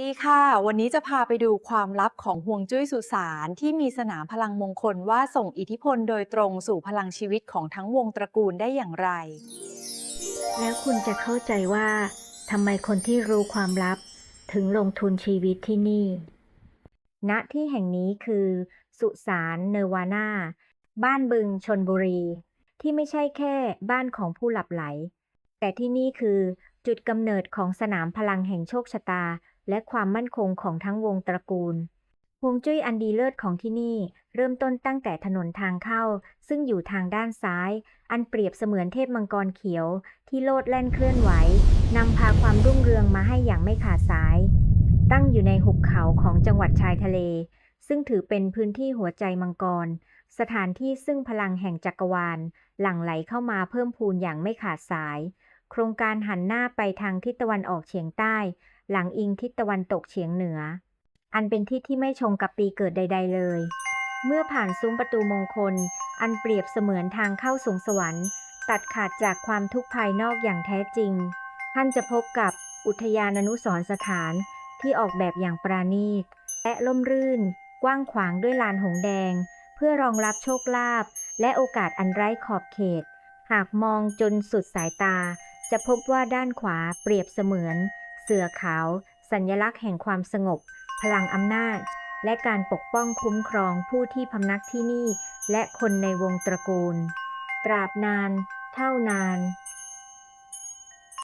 ดีค่ะ วันนี้จะพาไปดูความลับของห่วงจุ้ยสุสานที่มีสนามพลังมงคลว่าส่งอิทธิพลโดยตรงสู่พลังชีวิตของทั้งวงตระกูลได้อย่างไร แล้วคุณจะเข้าใจว่าทำไมคนที่รู้ความลับถึงลงทุนชีวิตที่นี่ ณ ที่แห่งนี้คือ สุสานเนวาน่า บ้านบึงชนบุรี ที่ไม่ใช่แค่บ้านของผู้หลับไหล แต่ที่นี่คือจุดกำเนิดของสนามพลังแห่งโชคชะตา และความมั่นคงของทั้งวงตระกูลฮวงจุ้ยอันดีเลิศของที่นี่ เริ่มต้นตั้งแต่ถนนทางเข้า ซึ่งอยู่ทางด้านซ้าย อันเปรียบเสมือนเทพมังกรเขียว ที่โลดแล่นเคลื่อนไหวนำพาความรุ่งเรืองมาให้อย่างไม่ขาดสาย ตั้งอยู่ในหุบเขาของจังหวัดชายทะเล ซึ่งถือเป็นพื้นที่หัวใจมังกร สถานที่ซึ่งพลังแห่งจักรวาล หลั่งไหลเข้ามาเพิ่มพูนอย่างไม่ขาดสาย โครงการหันหน้าไปทางทิศตะวันออกเฉียงใต้ หลังอิงทิศตะวันตกเฉียงเหนือ อันเป็นที่ที่ไม่ชงกับปีเกิดใด ๆ เลย เมื่อผ่านซุ้มประตูมงคล อันเปรียบเสมือนทางเข้าสวงสวรรค์ ตัดขาดจากความทุกข์ภายนอกอย่างแท้จริง ท่านจะพบกับอุทยานอนุสรสถานที่ออกแบบอย่างปราณีต และล่มรื่น กว้างขวางด้วยลานหงแดง เพื่อรองรับโชคลาภและโอกาสอันไร้ขอบเขต หากมองจนสุดสายตา จะพบว่าด้านขวาเปรียบเสมือน เสือขาว สัญลักษณ์แห่งความสงบ พลังอำนาจ และการปกป้องคุ้มครองผู้ที่พำนักที่นี่ และคนในวงตระกูล ตราบนาน เท่านาน